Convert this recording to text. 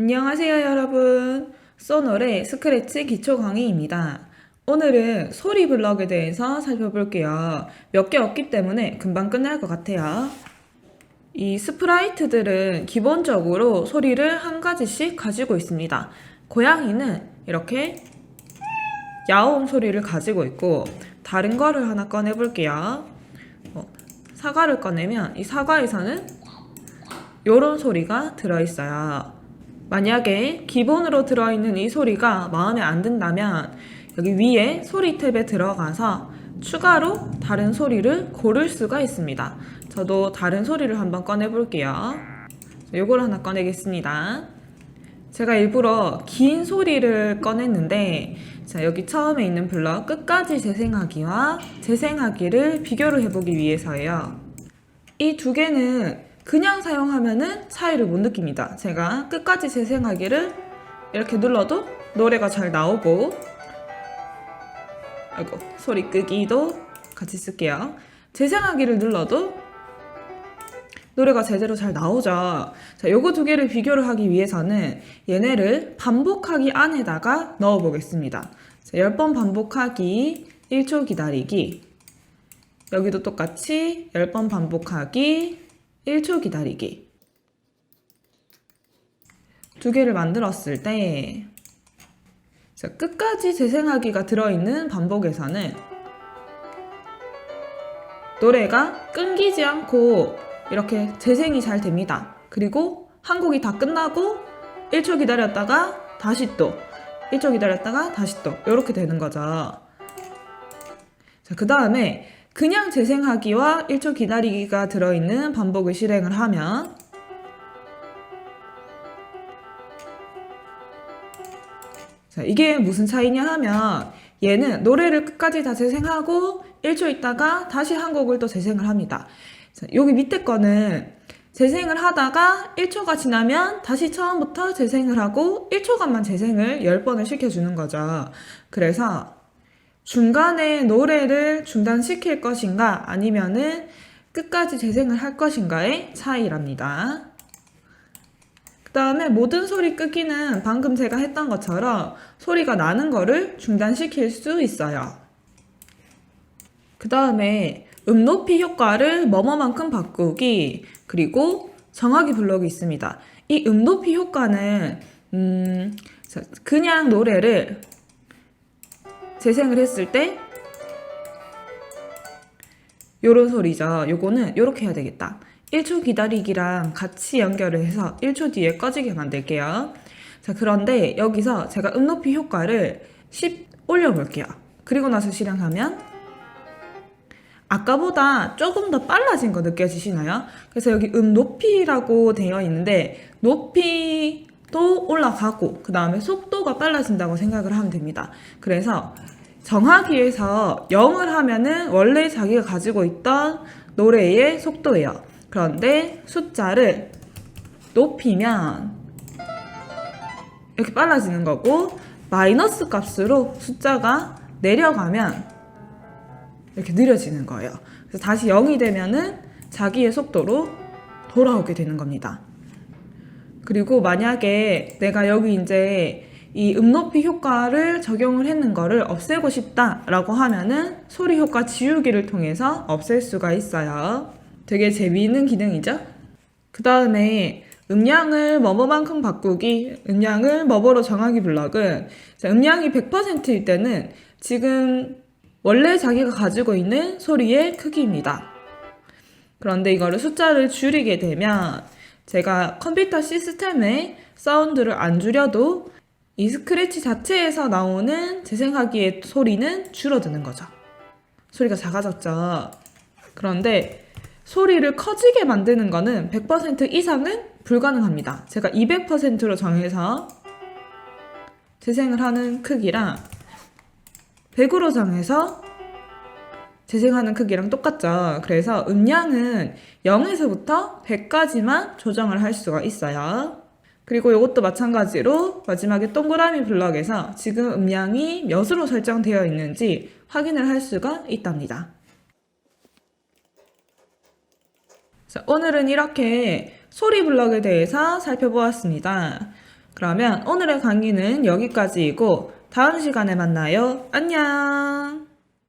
안녕하세요, 여러분. 소놀의 스크래치 기초 강의입니다. 오늘은 소리 블럭에 대해서 살펴볼게요. 몇 개 없기 때문에 금방 끝날 것 같아요. 이 스프라이트들은 기본적으로 소리를 한 가지씩 가지고 있습니다. 고양이는 이렇게 야옹 소리를 가지고 있고 다른 거를 하나 꺼내 볼게요. 어, 사과를 꺼내면 이 사과에서는 요런 소리가 들어있어요. 만약에 기본으로 들어있는 이 소리가 마음에 안 든다면 여기 위에 소리 탭에 들어가서 추가로 다른 소리를 고를 수가 있습니다. 저도 다른 소리를 한번 꺼내 볼게요. 요걸 하나 꺼내겠습니다. 제가 일부러 긴 소리를 꺼냈는데 자 여기 처음에 있는 블럭 끝까지 재생하기와 재생하기를 비교를 해보기 위해서예요. 이 두 개는 그냥 사용하면은 차이를 못 느낍니다. 제가 끝까지 재생하기를 이렇게 눌러도 노래가 잘 나오고 아이고 소리 끄기도 같이 쓸게요. 재생하기를 눌러도 노래가 제대로 잘 나오죠. 자, 요거 두 개를 비교를 하기 위해서는 얘네를 반복하기 안에다가 넣어 보겠습니다. 자, 10번 반복하기, 1초 기다리기. 여기도 똑같이 10번 반복하기, 1초 기다리기. 두 개를 만들었을 때, 자, 끝까지 재생하기가 들어있는 반복에서는 노래가 끊기지 않고 이렇게 재생이 잘 됩니다. 그리고 한 곡이 다 끝나고 1초 기다렸다가 다시 또 1초 기다렸다가 다시 또 이렇게 되는 거죠. 자, 그 다음에 그냥 재생하기와 1초 기다리기가 들어있는 반복을 실행을 하면 자, 이게 무슨 차이냐 하면 얘는 노래를 끝까지 다 재생하고 1초 있다가 다시 한 곡을 또 재생을 합니다. 자, 여기 밑에 거는 재생을 하다가 1초가 지나면 다시 처음부터 재생을 하고 1초간만 재생을 10번을 시켜주는 거죠. 그래서 중간에 노래를 중단시킬 것인가 아니면은 끝까지 재생을 할 것인가의 차이랍니다. 그 다음에 모든 소리 끄기는 방금 제가 했던 것처럼 소리가 나는 거를 중단시킬 수 있어요. 그 다음에 음 높이 효과를 뭐뭐만큼 바꾸기 그리고 정하기 블록이 있습니다. 이 음 높이 효과는 음, 자, 그냥 노래를 재생을 했을 때 요런 소리죠. 요거는 요렇게 해야 되겠다. 1초 기다리기랑 같이 연결을 해서 1초 뒤에 꺼지게 만들게요. 자, 그런데 여기서 제가 음 높이 효과를 10 올려볼게요. 그리고 나서 실행하면 아까보다 조금 더 빨라진 거 느껴지시나요? 그래서 여기 음 높이라고 되어 있는데 높이 도 올라가고 그 다음에 속도가 빨라진다고 생각을 하면 됩니다. 그래서 정하기에서 0을 하면은 원래 자기가 가지고 있던 노래의 속도예요. 그런데 숫자를 높이면 이렇게 빨라지는 거고 마이너스 값으로 숫자가 내려가면 이렇게 느려지는 거예요. 그래서 다시 0이 되면은 자기의 속도로 돌아오게 되는 겁니다. 그리고 만약에 내가 여기 이제 이 음높이 효과를 적용을 했는 거를 없애고 싶다라고 하면은 소리 효과 지우기를 통해서 없앨 수가 있어요. 되게 재미있는 기능이죠? 그 다음에 음량을 뭐뭐만큼 바꾸기, 음량을 뭐뭐로 정하기 블럭은 자, 음량이 100%일 때는 지금 원래 자기가 가지고 있는 소리의 크기입니다. 그런데 이거를 숫자를 줄이게 되면 제가 컴퓨터 시스템에 사운드를 안 줄여도 이 스크래치 자체에서 나오는 재생하기의 소리는 줄어드는 거죠. 소리가 작아졌죠. 그런데 소리를 커지게 만드는 거는 100% 이상은 불가능합니다. 제가 200%로 정해서 재생을 하는 크기랑 100으로 정해서 재생하는 크기랑 똑같죠. 그래서 음량은 0에서부터 100까지만 조정을 할 수가 있어요. 그리고 이것도 마찬가지로 마지막에 동그라미 블럭에서 지금 음량이 몇으로 설정되어 있는지 확인을 할 수가 있답니다. 자, 오늘은 이렇게 소리 블럭에 대해서 살펴보았습니다. 그러면 오늘의 강의는 여기까지이고 다음 시간에 만나요. 안녕!